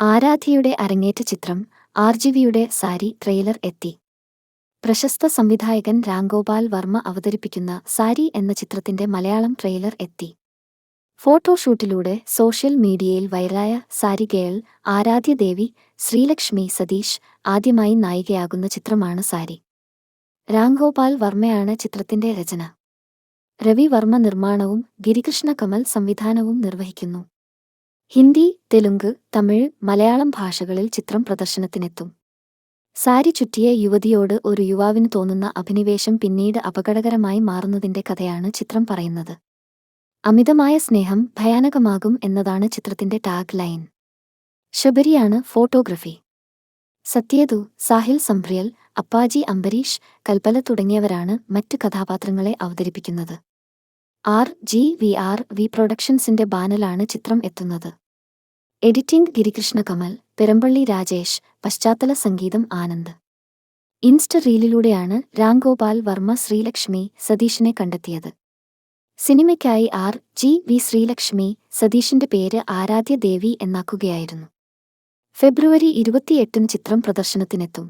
ആരാധ്യയുടെ അരങ്ങേറ്റ ചിത്രം ആർജിവിയുടെ സാരി ട്രെയിലർ എത്തി. പ്രശസ്ത സംവിധായകൻ രാംഗോപാൽ വർമ്മ അവതരിപ്പിക്കുന്ന സാരി എന്ന ചിത്രത്തിന്റെ മലയാളം ട്രെയിലർ എത്തി. ഫോട്ടോഷൂട്ടിലൂടെ സോഷ്യൽ മീഡിയയിൽ വൈറായ സാരി ഗേൾ ആരാധ്യ ദേവി ശ്രീലക്ഷ്മി സതീഷ് ആദ്യമായി നായികയാകുന്ന ചിത്രമാണ് സാരി. രാംഗോപാൽ വർമ്മയാണ് ചിത്രത്തിന്റെ രചന. രവി വർമ്മ നിർമ്മാണവും ഗിരികൃഷ്ണ കമൽ സംവിധാനവും നിർവഹിക്കുന്നു. ഹിന്ദി തെലുങ്ക് തമിഴ് മലയാളം ഭാഷകളിൽ ചിത്രം പ്രദർശനത്തിനെത്തും. സാരി ചുറ്റിയ യുവതിയോട് ഒരു യുവാവിന് തോന്നുന്ന അഭിനിവേശം പിന്നീട് അപകടകരമായി മാറുന്നതിന്റെ കഥയാണ് ചിത്രം പറയുന്നത്. അമിതമായ സ്നേഹം ഭയാനകമാകും എന്നതാണ് ചിത്രത്തിന്റെ ടാഗ് ലൈൻ ശബരിയാണ് ഫോട്ടോഗ്രഫി. സത്യേതു സാഹിൽ സംഭ്രിയൽ അപ്പാജി അംബരീഷ് കൽപ്പല തുടങ്ങിയവരാണ് മറ്റ് കഥാപാത്രങ്ങളെ അവതരിപ്പിക്കുന്നത്. R G V R V പ്രൊഡക്ഷൻസിന്റെ ബാനലാണ് ചിത്രം എത്തുന്നത്. എഡിറ്റിംഗ് ഗിരികൃഷ്ണ കമൽ പെരമ്പള്ളി രാജേഷ് പശ്ചാത്തല സംഗീതം ആനന്ദ്. ഇൻസ്റ്റ റീലിലൂടെയാണ് രാംഗോപാൽ വർമ്മ ശ്രീലക്ഷ്മി സതീഷിനെ കണ്ടെത്തിയത്. സിനിമയ്ക്കായി ആർ. ജി. വി. ശ്രീലക്ഷ്മി സതീഷിന്റെ പേര് ആരാധ്യ ദേവി എന്നാക്കുകയായിരുന്നു. ഫെബ്രുവരി ഇരുപത്തിയെട്ടിന് ചിത്രം പ്രദർശനത്തിനെത്തും.